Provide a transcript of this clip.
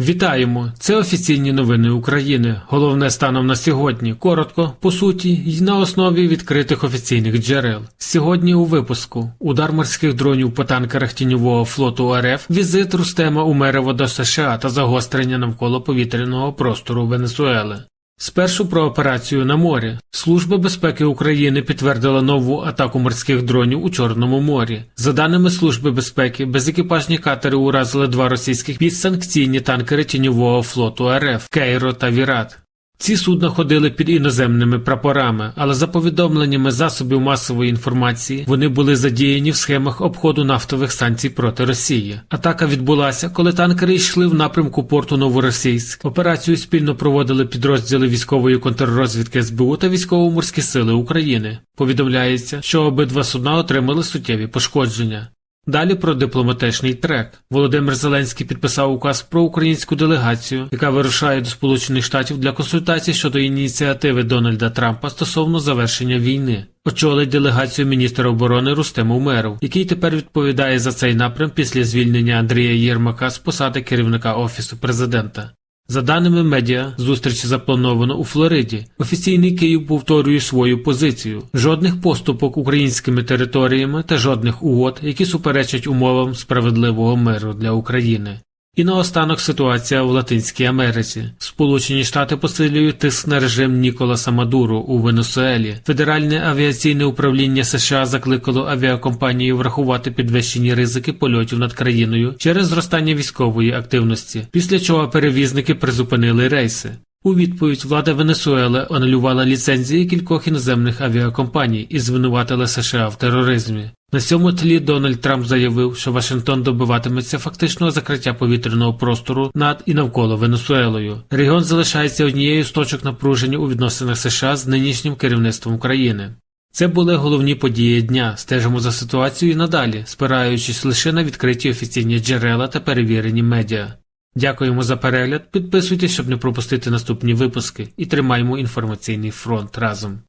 Вітаємо! Це офіційні новини України. Головне станом на сьогодні. Коротко, по суті, й на основі відкритих офіційних джерел. Сьогодні у випуску удар морських дронів по танкерах тіньового флоту РФ, візит Рустема Умерева до США та загострення навколо повітряного простору Венесуели. Спершу про операцію на морі. Служба безпеки України підтвердила нову атаку морських дронів у Чорному морі. За даними Служби безпеки, безекіпажні катери уразили два російських підсанкційні танкери тіньового флоту РФ Кейро та Вірат. Ці судна ходили під іноземними прапорами, але за повідомленнями засобів масової інформації вони були задіяні в схемах обходу нафтових санкцій проти Росії. Атака відбулася, коли танкери йшли в напрямку порту Новоросійськ. Операцію спільно проводили підрозділи військової контррозвідки СБУ та військово-морські сили України. Повідомляється, що обидва судна отримали суттєві пошкодження. Далі про дипломатичний трек. Володимир Зеленський підписав указ про українську делегацію, яка вирушає до Сполучених Штатів для консультацій щодо ініціативи Дональда Трампа стосовно завершення війни. Очолить делегацію міністра оборони Рустем Умеров, який тепер відповідає за цей напрям після звільнення Андрія Єрмака з посади керівника офісу президента. За даними медіа, зустріч заплановано у Флориді. Офіційний Київ повторює свою позицію: жодних поступок українськими територіями та жодних угод, які суперечать умовам справедливого миру для України. І наостанок ситуація в Латинській Америці. Сполучені Штати посилюють тиск на режим Ніколаса Мадуру у Венесуелі. Федеральне авіаційне управління США закликало авіакомпанію врахувати підвищені ризики польотів над країною через зростання військової активності, після чого перевізники призупинили рейси. У відповідь влада Венесуели анулювала ліцензії кількох іноземних авіакомпаній і звинуватила США в тероризмі. На цьому тлі Дональд Трамп заявив, що Вашингтон добиватиметься фактичного закриття повітряного простору над і навколо Венесуелою. Регіон залишається однією з точок напруження у відносинах США з нинішнім керівництвом країни. Це були головні події дня. Стежимо за ситуацією надалі, спираючись лише на відкриті офіційні джерела та перевірені медіа. Дякуємо за перегляд. Підписуйтесь, щоб не пропустити наступні випуски, і тримаємо інформаційний фронт разом.